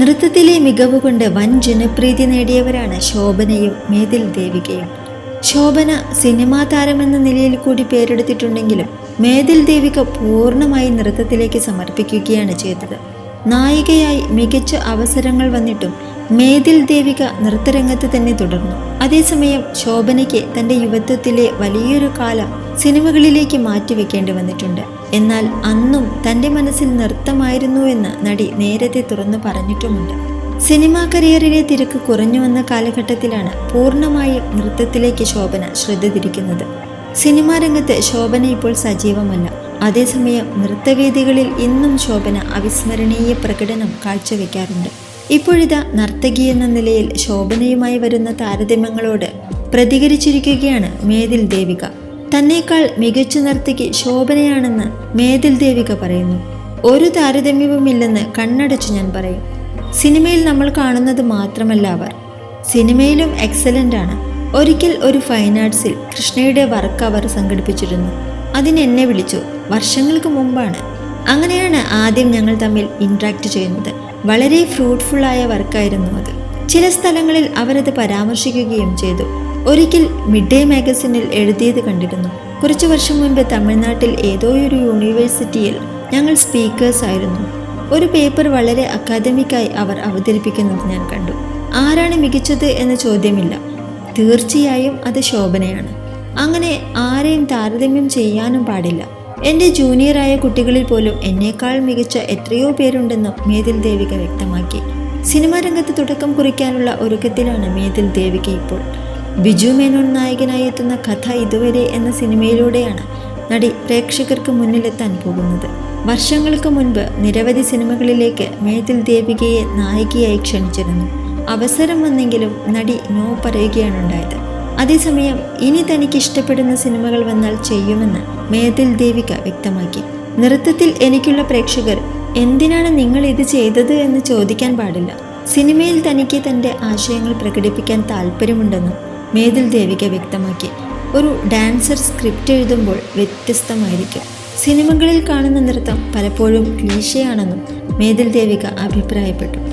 നൃത്തത്തിലെ മികവ് കൊണ്ട് വൻ ജനപ്രീതി നേടിയവരാണ് ശോഭനയും മേതിൽ ദേവികയും. ശോഭന സിനിമാ താരമെന്ന നിലയിൽ കൂടി പേരെടുത്തിട്ടുണ്ടെങ്കിലും മേതിൽ ദേവിക പൂർണമായി നൃത്തത്തിലേക്ക് സമർപ്പിക്കുകയാണ് ചെയ്തത്. നായികയായി മികച്ച അവസരങ്ങൾ വന്നിട്ടും മേതിൽ ദേവിക നൃത്തരംഗത്ത് തന്നെ തുടർന്നു. അതേസമയം ശോഭനയ്ക്ക് തന്റെ യുവത്വത്തിലെ വലിയൊരു കാലം സിനിമകളിലേക്ക് മാറ്റിവെക്കേണ്ടി വന്നിട്ടുണ്ട്. എന്നാൽ അന്നും തന്റെ മനസ്സിൽ നൃത്തമായിരുന്നു എന്ന് നടി നേരത്തെ തുറന്നു പറഞ്ഞിട്ടുമുണ്ട്. സിനിമാ കരിയറിലെ തിരക്ക് കുറഞ്ഞു വന്ന കാലഘട്ടത്തിലാണ് പൂർണമായും നൃത്തത്തിലേക്ക് ശോഭന ശ്രദ്ധ തിരിക്കുന്നത് സിനിമാ രംഗത്ത് ശോഭന ഇപ്പോൾ സജീവമല്ല. അതേസമയം നൃത്തവേദികളിൽ ഇന്നും ശോഭന അവിസ്മരണീയ പ്രകടനം കാഴ്ചവെക്കാറുണ്ട്. ഇപ്പോഴിതാ നർത്തകി എന്ന നിലയിൽ ശോഭനയുമായി വരുന്ന താരതമ്യങ്ങളോട് പ്രതികരിച്ചിരിക്കുകയാണ് മേതിൽ ദേവിക. തന്നേക്കാൾ മികച്ച നർത്തകി ശോഭനയാണെന്ന് മേതിൽ ദേവിക പറയുന്നു. ഒരു താരതമ്യവുമില്ലെന്ന് കണ്ണടച്ചു ഞാൻ പറയും. സിനിമയിൽ നമ്മൾ കാണുന്നത് മാത്രമല്ല അവർ. സിനിമയിലും എക്സലന്റ് ആണ്. ഒരിക്കൽ ഒരു ഫൈൻ ആർട്സിൽ കൃഷ്ണയുടെ വർക്ക് അവർ സംഘടിപ്പിച്ചിരുന്നു. അതിന് എന്നെ വിളിച്ചു. വർഷങ്ങൾക്ക് മുമ്പാണ്. അങ്ങനെയാണ് ആദ്യം ഞങ്ങൾ തമ്മിൽ ഇൻട്രാക്ട് ചെയ്യുന്നത്. വളരെ ഫ്രൂട്ട്ഫുള്ളായ വർക്കായിരുന്നു അത്. ചില സ്ഥലങ്ങളിൽ അവരത് പരാമർശിക്കുകയും ചെയ്തു. ഒരിക്കൽ മിഡ് ഡേ മാഗസിനിൽ എഴുതിയത് കണ്ടിരുന്നു. കുറച്ചു വർഷം മുൻപ് തമിഴ്നാട്ടിൽ ഏതോ ഒരു യൂണിവേഴ്സിറ്റിയിൽ ഞങ്ങൾ സ്പീക്കേഴ്സ് ആയിരുന്നു. ഒരു പേപ്പർ വളരെ അക്കാദമിക്കായി അവർ അവതരിപ്പിക്കുന്നത് ഞാൻ കണ്ടു. ആരാണ് മികച്ചത് എന്ന ചോദ്യമില്ല. തീർച്ചയായും അത് ശോഭനയാണ്. അങ്ങനെ ആരെയും താരതമ്യം ചെയ്യാനും പാടില്ല. എന്റെ ജൂനിയറായ കുട്ടികളിൽ പോലും എന്നേക്കാൾ മികച്ച എത്രയോ പേരുണ്ടെന്നും മേതിൽ ദേവിക വ്യക്തമാക്കി. സിനിമാ രംഗത്ത് തുടക്കം കുറിക്കാനുള്ള ഒരുക്കത്തിലാണ് മേതിൽ ദേവിക ഇപ്പോൾ. ബിജു മേനോൻ നായകനായി എത്തുന്ന കഥ ഇതുവരെ എന്ന സിനിമയിലൂടെയാണ് നടി പ്രേക്ഷകർക്ക് മുന്നിലെത്താൻ പോകുന്നത്. വർഷങ്ങൾക്ക് മുൻപ് നിരവധി സിനിമകളിലേക്ക് മേതിൽ ദേവികയെ നായികയായി ക്ഷണിച്ചിരുന്നു. അവസരം വന്നെങ്കിലും നടി നോ പറയുകയാണ് ഉണ്ടായത് അതേസമയം ഇനി തനിക്ക് ഇഷ്ടപ്പെടുന്ന സിനിമകൾ വന്നാൽ ചെയ്യുമെന്ന് മേതിൽ ദേവിക വ്യക്തമാക്കി. നൃത്തത്തിൽ എനിക്കുള്ള പ്രേക്ഷകർ എന്തിനാണ് നിങ്ങൾ ഇത് ചെയ്തത്? എന്ന് ചോദിക്കാൻ പാടില്ല. സിനിമയിൽ തനിക്ക് തന്റെ ആശയങ്ങൾ പ്രകടിപ്പിക്കാൻ താല്പര്യമുണ്ടെന്നും മേതിൽ ദേവിക വ്യക്തമാക്കി. ഒരു ഡാൻസർ സ്ക്രിപ്റ്റ് എഴുതുമ്പോൾ വ്യത്യസ്തമായിരിക്കും. സിനിമകളിൽ കാണുന്ന നൃത്തം പലപ്പോഴും ക്ലീശയാണെന്നും മേതിൽ ദേവിക അഭിപ്രായപ്പെട്ടു.